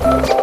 Wow,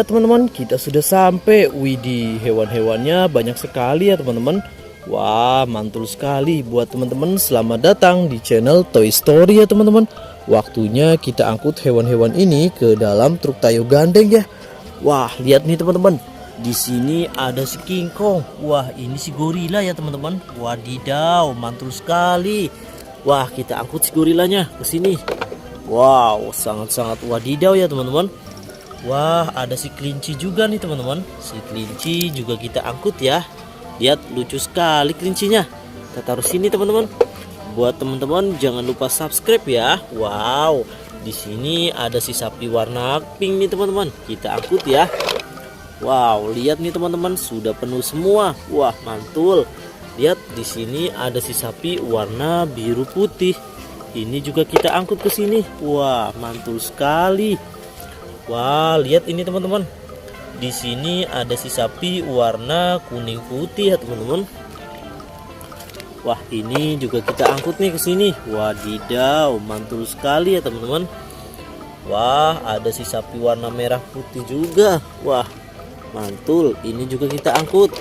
iya teman-teman, kita sudah sampai. Widih, hewan-hewannya banyak sekali ya teman-teman. Wah, mantul sekali buat teman-teman. Selamat datang di channel Toy Story ya teman-teman. Waktunya kita angkut hewan-hewan ini ke dalam truk tayo gandeng ya. Wah, lihat nih teman-teman. Di sini ada si King Kong. Wah, ini si gorila ya teman-teman. Wadidaw, mantul sekali. Wah, kita angkut si gorilanya ke sini. Wow, sangat-sangat wadidaw ya teman-teman. Wah, ada si kelinci juga nih teman-teman. Si kelinci juga kita angkut ya. Lihat lucu sekali kelincinya. Kita taruh sini teman-teman. Buat teman-teman jangan lupa subscribe ya. Wow, di sini ada si sapi warna pink nih teman-teman. Kita angkut ya. Wow, lihat nih teman-teman sudah penuh semua. Wah, mantul. Lihat di sini ada si sapi warna biru putih. Ini juga kita angkut ke sini. Wah, mantul sekali. Wah, lihat ini teman-teman. Di sini ada si sapi warna kuning putih ya teman-teman. Wah, ini juga kita angkut nih ke sini. Wadidaw, mantul sekali ya teman-teman. Wah, ada si sapi warna merah putih juga. Wah, mantul. Ini juga kita angkut.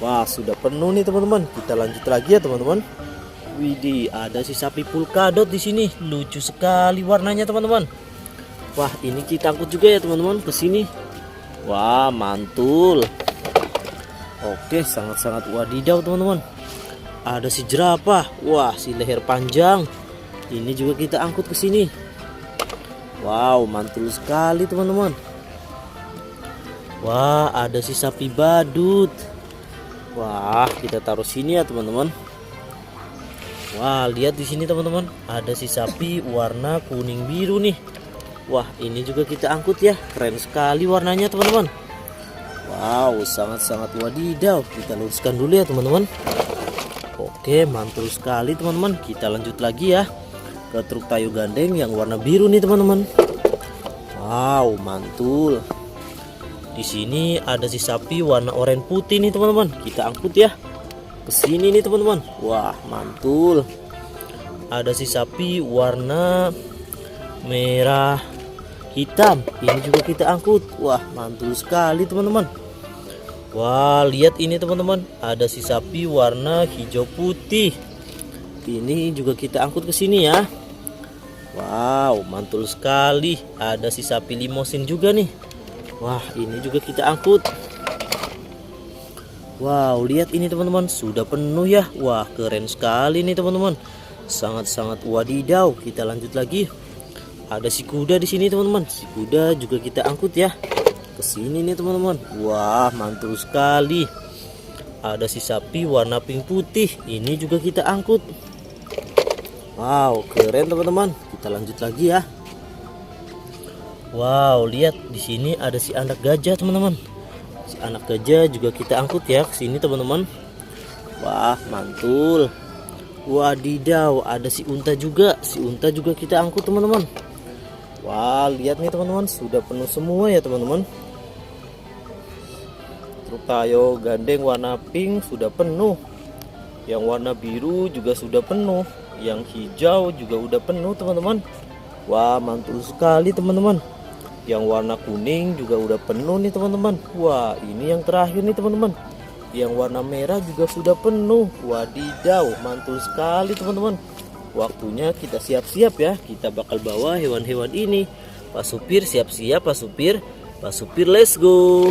Wah, sudah penuh nih teman-teman. Kita lanjut lagi ya teman-teman. Widih, ada si sapi pulkadot di sini. Lucu sekali warnanya teman-teman. Wah, ini kita angkut juga ya teman-teman ke sini. Wah, mantul. Oke, sangat-sangat wadidaw teman-teman. Ada si jerapah. Wah, si leher panjang. Ini juga kita angkut ke sini. Wow, mantul sekali teman-teman. Wah, ada si sapi badut. Wah, kita taruh sini ya teman-teman. Wah, lihat di sini teman-teman, ada si sapi warna kuning biru nih. Wah, ini juga kita angkut ya. Keren sekali warnanya, teman-teman. Wow, sangat-sangat wadidaw. Kita luruskan dulu ya, teman-teman. Oke, mantul sekali, teman-teman. Kita lanjut lagi ya ke truk tayu gandeng yang warna biru nih, teman-teman. Wow, mantul. Di sini ada si sapi warna oranye putih nih, teman-teman. Kita angkut ya. Ke sini nih, teman-teman. Wah, mantul. Ada si sapi warna merah hitam. Ini juga kita angkut. Wah mantul sekali teman-teman. Wah lihat ini teman-teman. Ada si sapi warna hijau putih. Ini juga kita angkut ke sini ya. Wow mantul sekali. Ada si sapi limosin juga nih. Wah ini juga kita angkut. Wow, lihat ini teman-teman, sudah penuh ya. Wah, keren sekali nih teman-teman. Sangat-sangat wadidaw. Kita lanjut lagi ada si kuda di sini teman-teman. Si kuda juga kita angkut ya. Ke sini nih teman-teman. Wah mantul sekali. Ada si sapi warna pink putih. Ini juga kita angkut. Wow keren teman-teman. Kita lanjut lagi ya. Wow lihat. Di sini ada si anak gajah teman-teman. Si anak gajah juga kita angkut ya ke sini teman-teman. Wah mantul. Wadidaw, ada si unta juga. Si unta juga kita angkut, teman-teman. Wah, lihat nih teman-teman, sudah penuh semua ya teman-teman. Truk tayo gandeng warna pink sudah penuh. Yang warna biru juga sudah penuh. Yang hijau juga udah penuh teman-teman. Wah, mantul sekali teman-teman. Yang warna kuning juga udah penuh nih teman-teman. Wah, ini yang terakhir nih teman-teman. Yang warna merah juga sudah penuh. Wadidaw, mantul sekali teman-teman. Waktunya kita siap-siap ya. Kita bakal bawa hewan-hewan ini Pak Supir siap-siap Pak Supir. Pak Supir let's go.